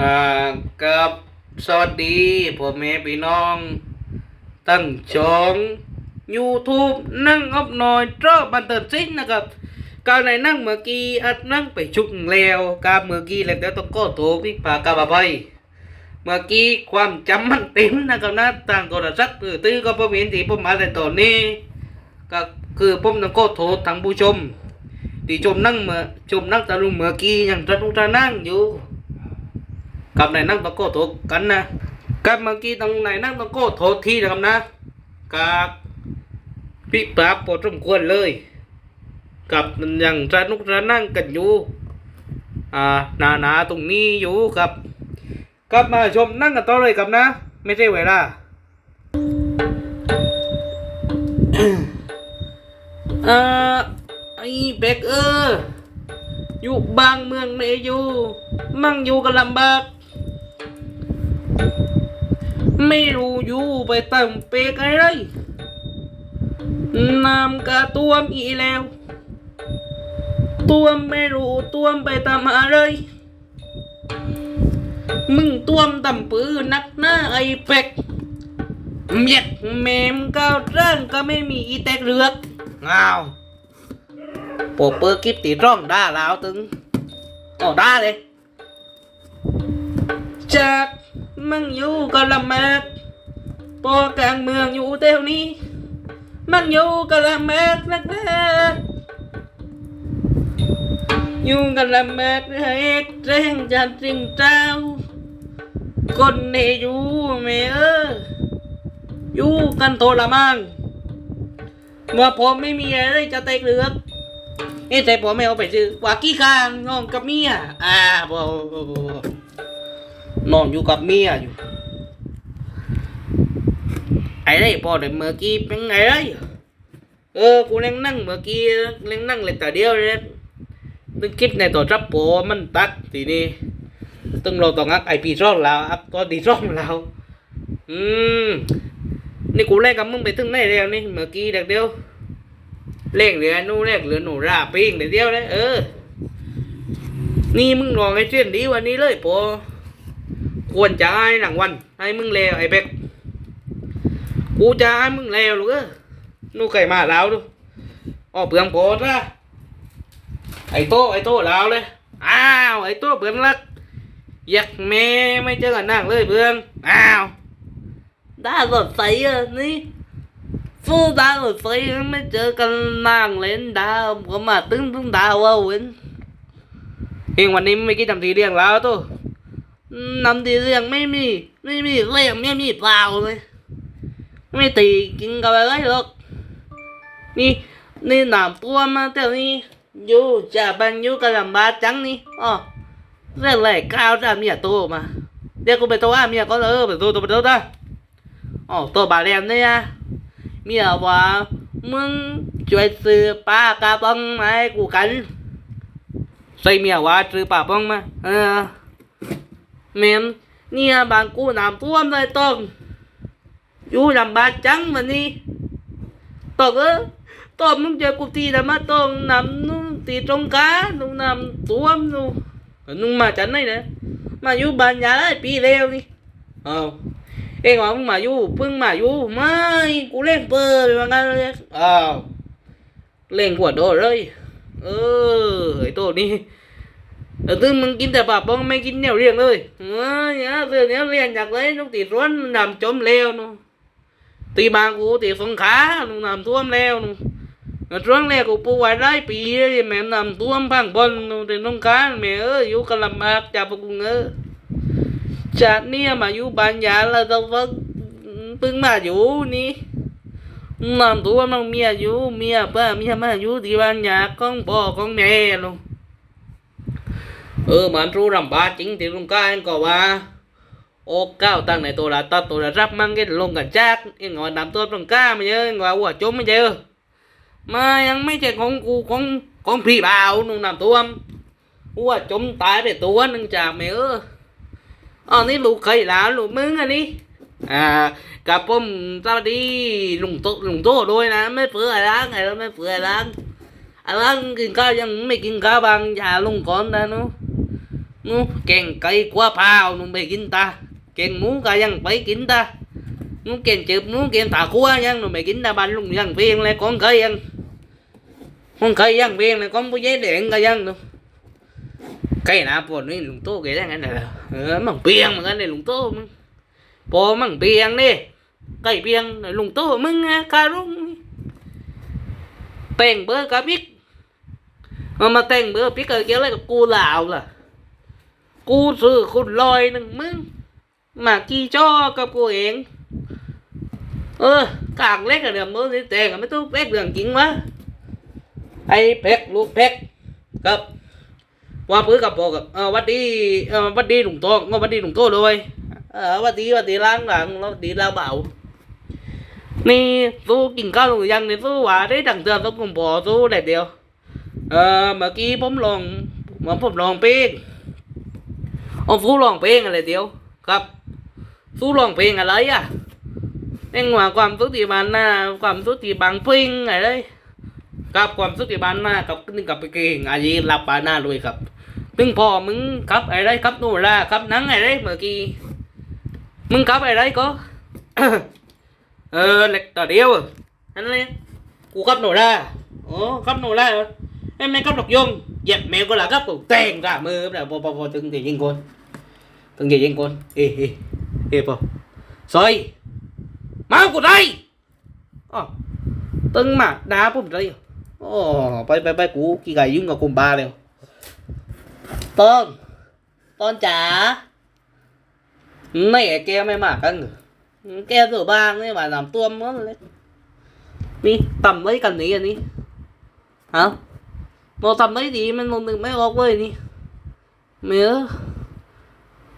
อ่ากับสวัสดีพ่อแม่พี่น้อง ตั้งช่อง YouTube นั่งอัพหน่อยรอบบันเทิงซิ้นะครับการในนั่งเมื่อกี้อัดนั่งไปชุกแล้วการเมื่อกี้แล้วเดี๋ยวต้องก็โทรพิกพากาบาไปเมื่อกี้ความจำมันเต็มนะครับนะต่างโทรศัพท์ตื้อตื้อก็พอเห็นที่ผมมาในตอนนี้ ก็คือผมต้องก็โทรทางผู้ชมที่ชมนั่งเมื่อชมนั่งตะลุมเมื่อกี้ยังตะลุมตะนั่งอยู่ กับนายนั่งต้องโก้โทษกันนะกับเมื่อกี้ตรงนายนั่งต้องโก้โทษทีนะครับนะกับพี่ปราบปวดสมควรเลย กับอย่างสนุกสนั่งกันอยู่อ่าหนาหนาตรงนี้อยู่ครับกลับมาชมนั่งกันต่อเลยครับนะ ไม่ใช่เวลาเอ่อไอ้เบกเออ อยู่บางเมืองไม่อยู่ มั่งอยู่กันลำบาก ไม่รู้อยู่ไปตั้งเปกอะไรน้ำกระตัวมอีแล้ว ตัวมไม่รู้ตัวมไปทำอะไร มึงตัวมตำปือนักหน้าไอ้เป็กเมียดแมมก้าวร่างก็ไม่มีอีแตกเลือกอ้าวโปเปอร์กิฟตีร่องด่าแล้วตึงอ๋อด่าเลยจาก มึงอยู่กับละแมกปอกลางเมืองอยู่เท่านี้ มันอยู่กับละแมกนักแท้อยู่กับละแมกเอกแรงจันทร์ริงเจ้า คนเนอยู่เมเอออยู่กันโทรมังเมื่อผมไม่มีอะไรจะเตะเหลือกเอ้แต่ผมไม่เอาไปซื้อว่ากี้คางน้องกับเมียอ่าบ นอนอยู่กับเมียอยู่ ไอ้ไรพอเดี๋ยวเมื่อกี้เป็นไงไรเออ กูเล่นนั่งเมื่อกี้เล่นนั่งเลยแต่เดียวเลยตึงคลิปในตัวรับโปมันตัดทีนี้ตึงเราต้องอักไอพีร่องแล้วอักตัวดีร่องแล้วอืมนี่กูเล่นกับมึงไปถึงไหนแล้วนี่เมื่อกี้เด็กเดียวเล่นเหลือนู่เล่นเหลือหนูราปิ้งเด็กเดียวเลยเออ นี่มึงลองไอ้เช่นดีวันนี้เลยปอ ควรจะให้หลังวัน ให้มึงเลวไอ้เบ็กกูจะให้มึงเลวลูกเออนู่ไก่มาแล้วดูอ๋อเปลืองโพดนะไอ้โตไอ้โตแล้วเลย อ้าวไอ้โตเปลืองลักอยากแม่ไม่เจอกันนั่งเลยเปลืองอ้าว đã rồi thấy đi phu đã rồi thấy mới chơi con nàng lên đá có mà tướng tướng đá wow ấy hiện วันนี้ไม่คิดทำทีเรียงแล้วตัว ทำทีเรียงไม่มี ไม่มีเรียงไม่มีเปล่าเลย ไม่ตีกินกับอะไรหรอกนี่นี่น้ำตัวมาแต่นี่อยู่จะบันอยู่กับลำบากจังนี่อ๋อเรื่องอะไรก้าวจะเมียตัวมาเดี๋ยวกูไปตัวเมียก็เออไปตัวตัวไปตัวได้อ๋อตัวบาเรียนเนี่ยเมียว่ามึงช่วยซื้อปลากระป๋องมาให้กูกันใส่เมียว่าซื้อปลาป๋องมาเออ เมมเนี่ยบางกูน้ำท่วมเลยต้อง อยู่ลำบากจังวันนี้ตกเออตกมึงเจอกูทีแต่มาต้องนำนุ่ตีตรงกาหนุ่งนำท่วมนุ่งนุ่งมาจากไหนเนี่ยมาอยู่บ้านยายปีเร็วนี่เอาเองว่ามึงมาอยู่เพิ่งมาอยู่ไม่กูเล่นเปิดว่างั้นเลยอ้าวเล่นขวดโดดเลยเออไอ้ตัวนี้ เออตึงมึงกินแต่ปลาปองไม่กินเนียวเรียงเลยเออเนี่ยเรื่องเนี้ยเรียนจากเลยต้องตีร้อนดำจมเลวนู่ตีบางกูตีสงขานู่นน้ำท่วมแล้วนู่นช่วงแรกกูปูไว้ได้ปีเลยแม่น้ำท่วมพังบนนู่ตีน้องกาแม่เอ้ยอยู่กันลำบากจับพวกกูเงอจากเนี่ยมาอยู่บ้านยาแล้วเราก็เพิ่งมาอยู่นี่นอนตัวน้องเมียอยู่เมียป้าเมียมาอยู่ที่บ้านยาของพ่อของแม่ลง เออมันรู้รำบากจริงที่ลุงก้าเองก็ว่า โอ้ก้าวตั้งในตัวละตัดตัวละรับมั่งก็ลงกันจักเองว่าดำตัวลุงก้าไม่เยอะเองว่าหัวจมไม่เจอมายังไม่ใช่ของกูของของพี่บ่าวนุ่งนำตัวหัวจมตายไปตัวนึงจากแม่เอออ๋อนี่ลูกเคยหลานลูกมึงอันนี้อ่ากับผมสวัสดีลุงโตลุงโตด้วยนะ ไม่เปื่อล้างไงแล้วไม่เปื่อล้างอะล้างกินข้าวยังไม่กินข้าวบางอย่าลงก่อนนะหนูนู้แกงไก่กว่าเปล่านุ่งไปกินตาแกงหมูก็ยังไปกินตานู้แกงจืบนู้แกงตาคั่วยังนุ่งไปกินตาบ้านลุงยังเพียงเลย con cây ยัง con cây ยังเพียงเลย con bút giấy đèn cái ยัง đâu cây nào buồn đi lùng tô cái này này ờ mằng pieng mà cái này lùng tô mưng bò mằng pieng đi cây pieng này lùng tô mưng à, cà rung tên bơ cá biết mà mà tên bơ biết cái kia là cu lào là cu sư cu lòi nè mưng mà chi cho กับกูเอง เออกางเล็กอะเดี๋ยวมือนี่แต่งไม่ต้องเล็กเรื่องจริงวะไอ้เพกลูกเพกกับว่าปื้อกับบอกกับเออวัดดีเออวัดดีหลวงโตงวัดดีหลวงโตเลยเออวัดดีวัดดีล้างหลังวัดดีล้างเบานี่สู้กินข้าวหรือยังนี่สู้หวาได้ดังเตือนต้องกุมบอสู้ได้เดียว เออเมื่อกี้ผมลองเหมือนผมลองเพลง เอาสู้ลองเพลงอะไรเดียว ครับ สู้ลองเพลงอะไรอะเอ็งว่าความสุขที่บ้านน่ะความสุขที่บางเพลงอะไรกับความสุขที่บ้านมากับนึงกับไปเก่งอายีรับปาหน้าเลยครับมึงพ่อมึงครับอะไรครับนู่นละครับนังอะไรเมื่อกี้มึงครับอะไรก็เออเล็กต่อเดียวนั่นเลยกูครับหนูละโอ้ครับหนูละไอ้แม่ครับดอกยงเหยียบแมวก็ละครับกูแต่ง ra มือแบบพอพอพอถึงจะยิงคน ถึงจะยิงคนเอ้เอ้เอ้พอซอยมากูได้อ๋อตึงมาด่าผมได้โอ้ไปไปไปกูกี่ไก่ยุ่งกับกุมบาเลยต้นต้นจ๋าไม่แกไม่มากันเหรอแกตัวบางนี่ mà làm tuôm nó lên đi tầm lấy cần ní anh đi hả nó tầm lấy gì mình một đừng mấy gọt với đi mẹ ơi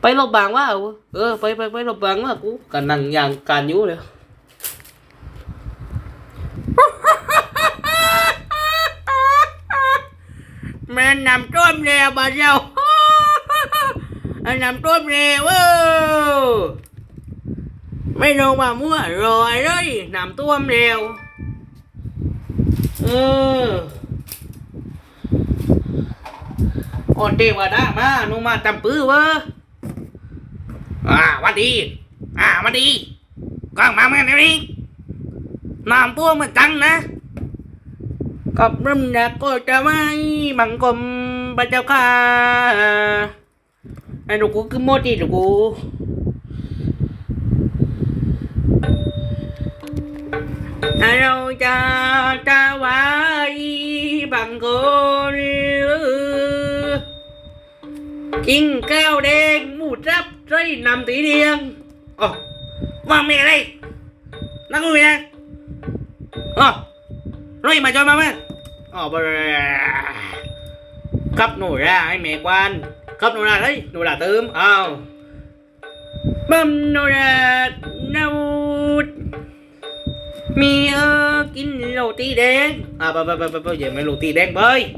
ไปลบบางว่าเออไปไปไปลบบางว่ากูกันนั่งอย่างการยู่เลยแม่นำต้มเร็วบาเจ้านำต้มเร็วไม่ลงมามั่วรอยเลยนำต้มเร็วเออโอเทวดามาหนูมาตำปื้อเวะ อ่าวันดี อ่าวันดีกล้องมาเมื่อนี้นำตัวเหมือนกันนะกับรำดักก็จะไม่บังกลมพระเจ้าค่ะไอ้ลูกูคือโมดีลูกกูเราจะจะไว้บังคนกินข้าวแดง หมูจับไรนำตีเดียงอ๋อว่ามีอะไรนั่งกูมีอะไรอ๋อ rồi mà cho mama ờ bà cấp nổi ra ai mẹ quan cấp nổi ra đấy nổi là tươm ờ bấm nổi ra nâu mi ơ kín lô tí đen à bà bà bà bà bà giờ mày lô tí đen bơi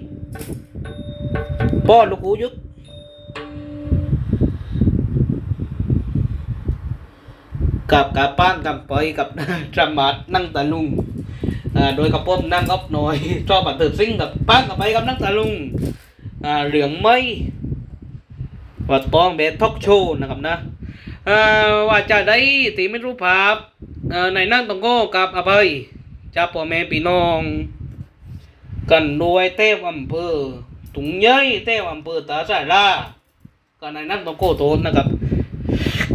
bò lô cú giúp กับกับป้างกับไปกับจมัดนั่งตะลุงอ่าโดยกระป้อมนั่งกับหน่อยชอบบันเทิงซิ่งกับป้างกับไปกับนักตาลุงอ่าเหลืองไม่ว่าต้องเบสท็อกโชว์นะครับนะอ่าว่าจะได้ตีไม่รู้ภาพอ่าในนั่งตองโก้กับอภัยจะพ่อแม่พี่น้อง กันด้วยเต้อำเภอถุงเย้ยเต้อำเภอตาสายลากันในนั่งตองโก้โตนนะครับ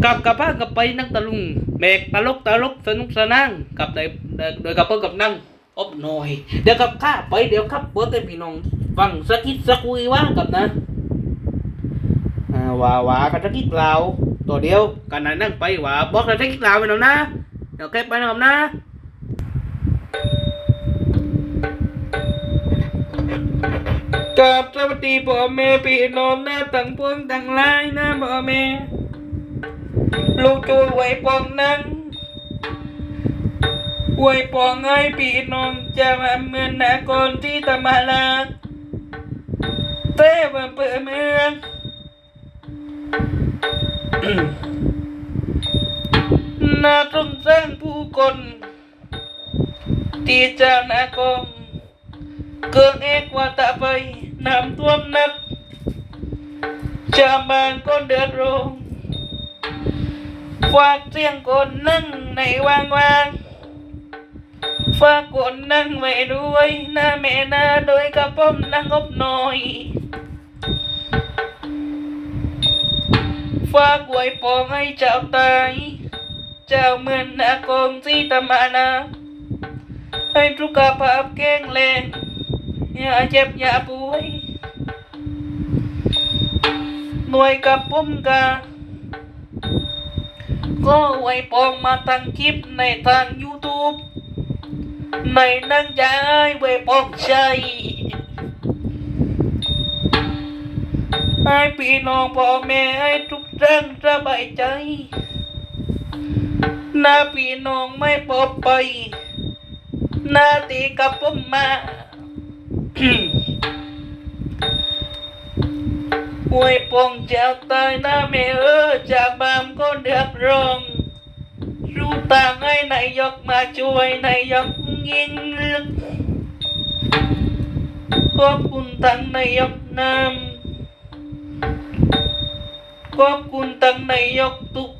กับกับป้ากับไปนั่งตะลุง เบกตลกตลกสนุกสนานกับโดยโดยกับเพื่อนกับนั่งอบหน่อย เดี๋ยวกับข้าไปเดี๋ยวครับเปิดให้พี่น้องฟังสักคิดสักคุยว่ากับนะว่าว่ากันสักคิดเราตัวเดียวกันไหนนั่งไปว่าบอกกันสักคิดเราไปหน่อยนะเดี๋ยวแค่ไปนะครับนะกับสวัสดีพ่อแม่พี่น้องนะตั้งพวงตั้งหลายนะพ่อแม่ ลูกช่วยไว้ปองนั้นไว้ปองให้พี่น้องจะมาเมืองนากรที่ตมาลาเต้ว่าเปิดเมืองนาตรงสร้างผู้คนที่เจ้านากรเกิงเอกว่าตะไปน้ำท่วมนักชาวบ้านก็เดือดร้อน ฝากเสียงคนนั่งในวางวางๆฝากคนนั่งไว้ด้วยหน้าแม่หน้าโดยกระผมนั่งอบหน่อยฝากไว้ปองให้เจ้าตายเจ้าเหมือนนากงสีตมานาให้ทุกภาพแข็งแรงอย่าเจ็บอย่าป่วยหน่วยกับผมกา ก็ไว้ปองมาตั้งคลิปในทาง YouTube ในนั่งใจไว้ปองใจให้พี่น้องพ่อแม่ให้ทุกท่านสบายใจน้าพี่น้องไม่ปอไปหน้าตีกับผมมา หวยปองเจ้าตายหน้าแม่เออจากบามก็เดือดร้อนรู้ต่างให้นายยกมาช่วยนายยกยิงลึกขอบคุณทั้งนายกนำขอบคุณทั้งนายกทุก